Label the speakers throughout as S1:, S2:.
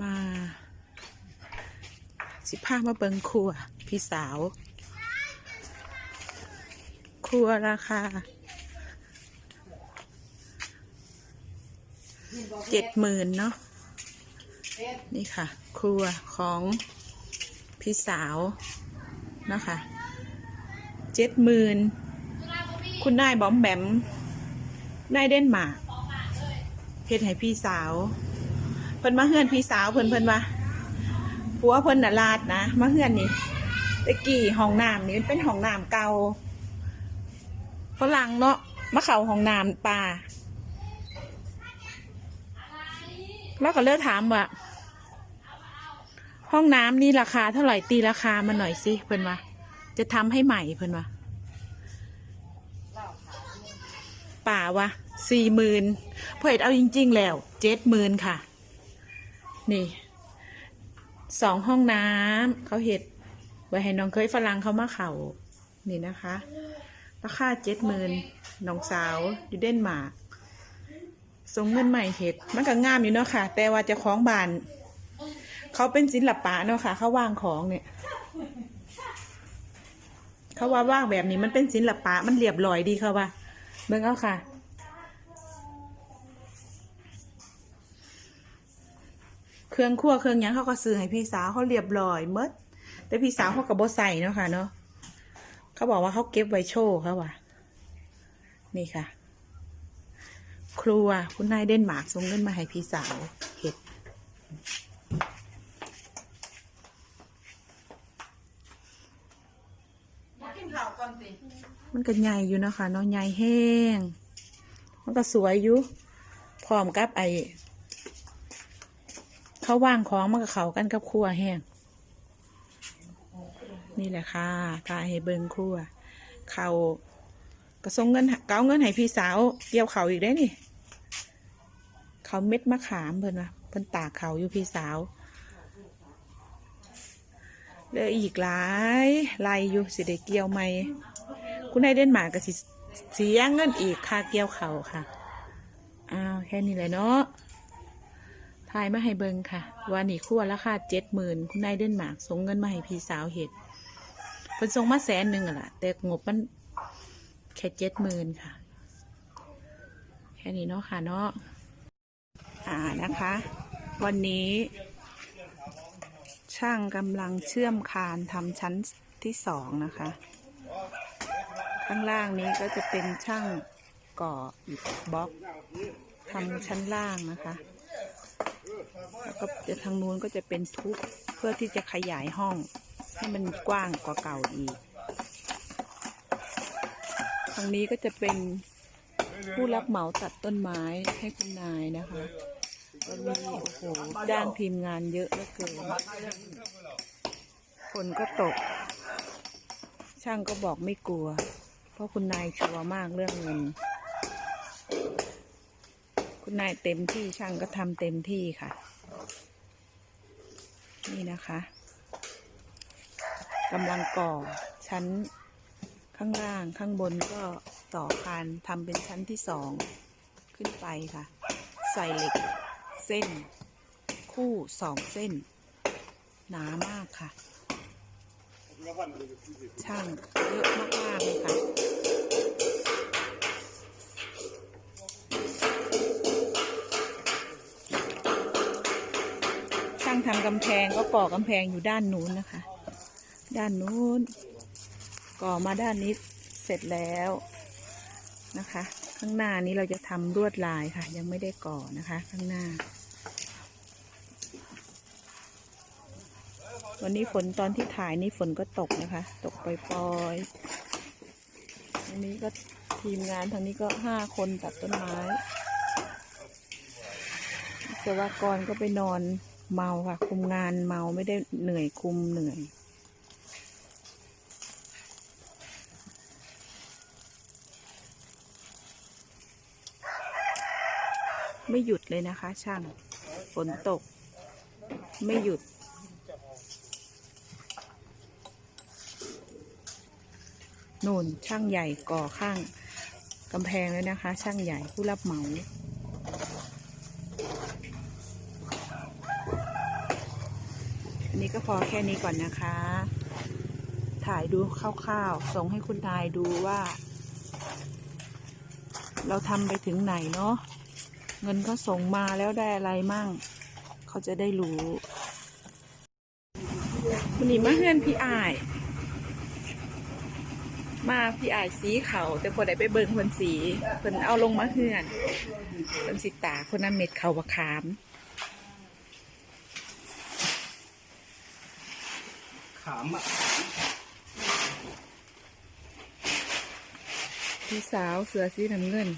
S1: มา สิพามาเบิงครัว พี่สาว ครัวราคาเจ็ดหมื่นเนาะนี่ค่ะ ครัวของพี่สาวนะคะเจ็ดหมื่นคุณนายบอมแบมนายเดนมาร์กเฮ็ดให้พี่สาว เพิ่นมาเฮือนพี่สาวเพิ่นเพิ่นว่าผัวเพิ่นน่ะลาดนะมาเฮือนนี่ตะกี้ห้องน้ำนี่มันเป็นห้องน้ำเก่าฝรั่งเนาะมาเข้าห้องน้ำป่าแล้วก็เลิกถามว่าห้องน้ำนี่ราคาเท่าไหร่ตีราคามาหน่อยสิเพิ่นว่าจะทำให้ใหม่เพิ่นว่าป่าวะสี่หมื่นเพื่อเอาจริง ๆ แล้วเจ็ดหมื่นค่ะ นี่สองห้องน้ำเขาเห็ดไว้ให้น้องเคยฝรั่งเขามาเขานี่นะคะราคาเจ็ดหมื่นน้องสาวอยู่เดนมาร์กส่งเงินใหม่เห็ดมันก็งามอยู่เนาะค่ะ แต่ว่าจะคล้องบาน เขาเป็นศิลปะเนาะค่ะ เขาว่างของเนี่ย เขาว่าว่างแบบนี้มันเป็นศิลปะมันเรียบร้อยดีเขาว่าเบิ่งเอาค่ะ เครื่องครัวเครื่องหยังเขาก็ซื้อให้พี่สาวเขาเรียบร้อยเมดแต่พี่สาวเขาก็บ่ใส่เนาะค่ะเนาะเขาบอกว่าเขาเก็บไว้โชว์เขาว่านี่ค่ะ ครัวคุณนายเดนมาร์กส่งเงินมาให้พี่สาวเห็ดมันก็ใหญ่อยู่เนาะคะเนาะใหญ่แห้ง มันก็สวยอยู่พร้อมกับไอ เขาวางของมันก็เขากันกับครัวแห้งนี่แหละค่ะทาให้เบิงครัว เขากระส่งเงินเก้าเงินให้พี่สาวเกี่ยวเขาอีกได้นี่ เขาเม็ดมะขามเพิ่นว่าเพิ่นตากเขาอยู่พี่สาวเลืออีกหลายลายอยู่สิได้เกี่ยวไหมคุณนายเดนมาร์กก็สิเสียเงินอีกค่าเกี่ยวเขาค่ะอ้าวแค่นี้เลยเนาะ ทายมาให้เบิงค่ะ ว่านี่คู่วราคาเจ็ดหมื่นคุณนายเดนมาร์กส่งเงินมาให้พี่สาวเห็ดเพิ่นส่งมาแสนหนึ่งอะล่ะ แต่งบมันแค่เจ็ดหมื่นค่ะ แค่นี้เนาะค่ะเนาะอ่านะคะ วันนี้ ช่างกำลังเชื่อมคานทำชั้นที่สองนะคะ ข้างล่างนี้ก็จะเป็นช่างก่ออิฐบล็อกทำชั้นล่างนะคะ แล้วก็จะทางนู้นก็จะเป็นทุบเพื่อที่จะขยายห้อง ให้มันกว้างกว่าเก่าอีกทางนี้ก็จะเป็นผู้รับเหมาตัดต้นไม้ให้คุณนายนะคะก็มีโอ้โหจ้างทีมงานเยอะเหลือเกินฝนก็ตก ช่างก็บอกไม่กลัว เพราะคุณนายชัวร์มากเรื่องเงิน คุณนายเต็มที่ช่างก็ทำเต็มที่ค่ะ นี่นะคะกำลังก่อชั้นข้างล่างข้างบนก็ต่อคานทำเป็นชั้นที่สองขึ้นไปค่ะ ใส่เหล็กเส้น คู่สองเส้น หนามากค่ะ ช่างเยอะมากๆเลยค่ะ ทำกำแพงก็ก่อกำแพงอยู่ด้านนู้นนะคะ ด้านนู้น ก่อมาด้านนี้เสร็จแล้วนะคะ ข้างหน้านี้เราจะทำลวดลายค่ะ ยังไม่ได้ก่อนะคะข้างหน้า วันนี้ฝนตอนที่ถ่ายนี่ฝนก็ตกนะคะ ตกปล่อยๆอันนี้ก็ทีมงานทางนี้ก็ห้าคนตัดต้นไม้วิศวกรก็ไปนอน เมาค่ะ คุมงานเมาไม่ได้เหนื่อยคุมเหนื่อย ไม่หยุดเลยนะคะ ช่างฝนตก ไม่หยุดนู่นช่างใหญ่ก่อข้างกำแพงเลยนะคะ ช่างใหญ่ผู้รับเหมา นี้ก็พอแค่นี้ก่อนนะคะ ถ่ายดูคร่าวๆ ส่งให้คุณนายดูว่า เราทำไปถึงไหนเนาะ เงินก็ส่งมาแล้วได้อะไรมั่ง เขาจะได้รู้วันนี้มาเฮือนพี่อาย มาพี่อายสีเขาแต่พอได้ไปเบิ่งคนสีเพิ่นเอาลงมาเฮือนเพิ่นสิตาคนนั้นเม็ดเขาบะขาม
S2: ขามอะ
S1: พี่สาวเสือสีน้ำเงิน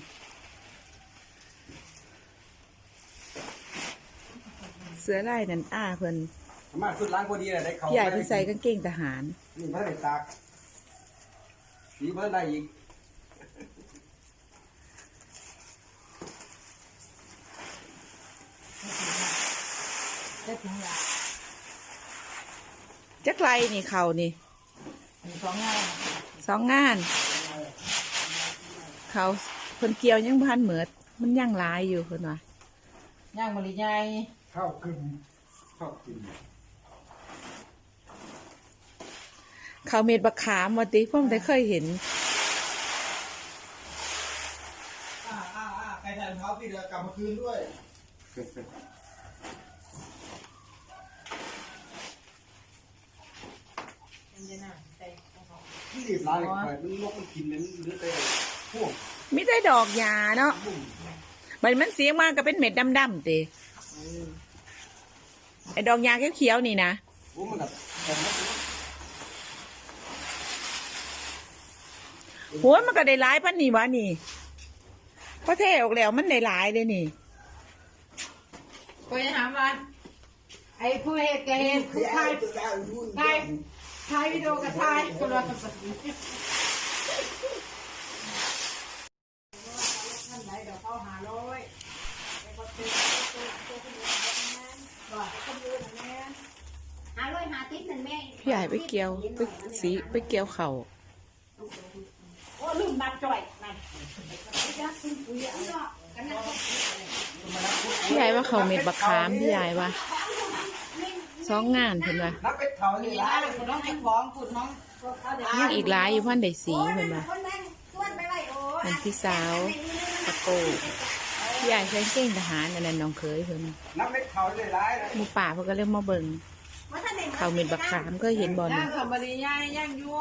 S1: เสือลายนันอ้าเพิ่น
S2: มาชุดล้างพอดีเลยได้เขา
S1: พี่ใหญ่เพิ่นใส่กางเกงทหาร
S2: นี่เพิ่นได้ตากสีเพิ่นได้อีก
S1: จักไรนี่เขานี่
S3: สองงาน
S1: สองงาน เขาเพิ่นเกี่ยวยังพันเหมือดมันยังหลายอยู่เพิ่นว่า
S3: ย่างมะลิใหญ่
S2: ข้าวกึ่งข้าวกึ่ง
S1: เขาเม็ดบักขามว่าติพ่อมได้เคยเห็น
S2: อ่าอ่าอ่าใครใส่รองเท้าพี่เดือกลับมาคืนด้วย
S3: มัน จะน่าใส่ของเขา
S2: ที่รีบร้านเลยไปมันนกมันกินเลยมันเหลือแต่พวก
S1: มีแต่ดอกยาเนาะมันมันเสียงมากก็เป็นเม็ดดำๆติไอ้ดอกยาเขียวๆนี่นะ
S2: โอ้มันแบบแบบนั้น
S1: โหมันก็ได้หลายพันนี่วะนี่พอเทออกแล้วมันได้หลายเลยนี่
S3: ก็จะถามว่าไอ้ผู้เหตุกับเหตุผู้ถ่ายถ่าย ถ่ายวิดีโอกับถ่ายคนละกับท่านไหนเดี๋ยวเขาหาร้อยไอ้คนเป็นตัวตัวคนอื่นบอกคนอื่นแม่
S4: หาร้อยหาติ๊บนั่นแม่
S1: พี่ใหญ่ไปเกี่ยวไปสีไปเกี่ยวเขา
S3: โอ้ลืมนับจ่อยนั่น
S1: พี่ใหญ่ว่าเขาเม็ดบักขามพี่ใหญ่ว่า สองงานเห็นว่า
S2: นับเป็ดเขา
S3: มี
S2: นี่
S3: ร้า
S2: ร้าน
S3: นคุณน้องเจ้าของคุณน้อง
S1: ยังอีกหลายอยู่พันได้สีเห็นว่า
S4: คนนั้นส่วนไปไว้โอ้
S1: เป็นพี่สาวตะโกพี่ใหญ่ใช้เก่งทหารอันนั้นน้องเคยเพิ่น
S2: นับเป็ดเขาเลยร้ายนะ
S1: หมูป่าเพิ่นก็เริ่มมาเบิ่งเขาเม็ดบักขามก็เห็นบอล
S3: ย่างทำมะลิใหญ่ย่างอยู่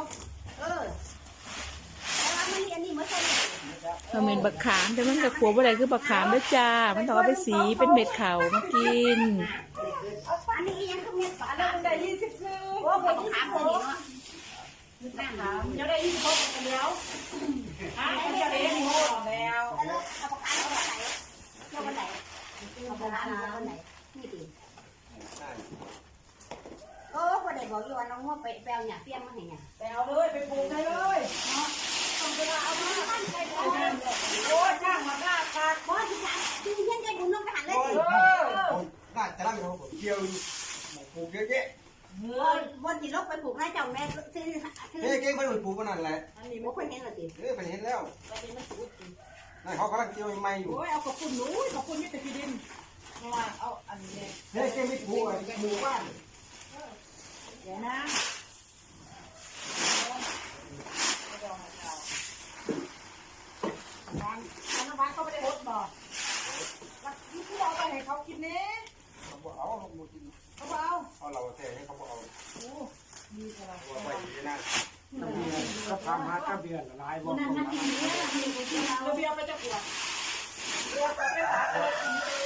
S4: เออแต่ว่ามันอันนี้มันใช่
S1: เขาเม็ดบักขามแต่มันก็ขัวบ่ได้คือบักขามเด้อจ้า มันต้องเอาไปสีเป็นเม็ดเขามากิน
S4: อันนี้ยังคือเม็ดฝาแล้ว
S3: ได้ยี่สิบนึง
S4: โอ้โหถามคนนี้เนาะนั่งถาม
S3: จะได้ยี่สิบหกกันแล้วอะจะได้ยี่สิบหกแล้ว
S4: แล้วเอาปากกาเอาวันไหนเอาวันไหนเอาวันไหนนี่ดิโอ้คนไหนบอกอยู่ว่าน้องว่าไปแปลเนี่ยเปี้ยงมาให้เนี่ย
S3: ไปเอาเลยไปปลูกได้เลยต้องไปเอามาโอ้ยช่างมาฆ่าขาด
S4: บอสที่ถามที่เฮียนใจบุญน้องทหารเลย
S2: โอ้ย
S4: สิ
S2: น่าจะนั่งอยู่เกี่ยวอยู่หมกปลูกเยอะแยะ
S3: เฮ้
S4: บอส
S3: ย
S4: บอสที่ลบไปปลูกไร่เจ้าแม่ซื้อซื้อ
S2: เฮ้ยเก่งไปหมดปลูกมันนั่นแหละ
S3: อันนี้
S4: บ่คนเห็นหรอสิ
S2: เออไปเห็นแล้ว
S4: ไปเป็นมันสุด
S2: นั่นเขากำลังเกี่ยวใหม่อยู่
S3: โอ้ยเอาขอบคุณหนูขอบคุณนี่แต่ที่ดินมาเอาอันนี้
S2: เฮ้ยเก่งไม่ปลูกอะหมู่บ้าน
S3: เดี๋ยวนะ เขาเอาเพ
S2: ราะเราแท้ให้เขาเอา
S3: โอ้มีอะไร
S2: วไปดีนะก็ทำฮาร์กระเบียนหลายวั
S4: นนั่นที่ยวพี่เรา
S3: บียร์ไปจะปวด
S4: เบี
S2: ยไปไม่ตา
S5: ย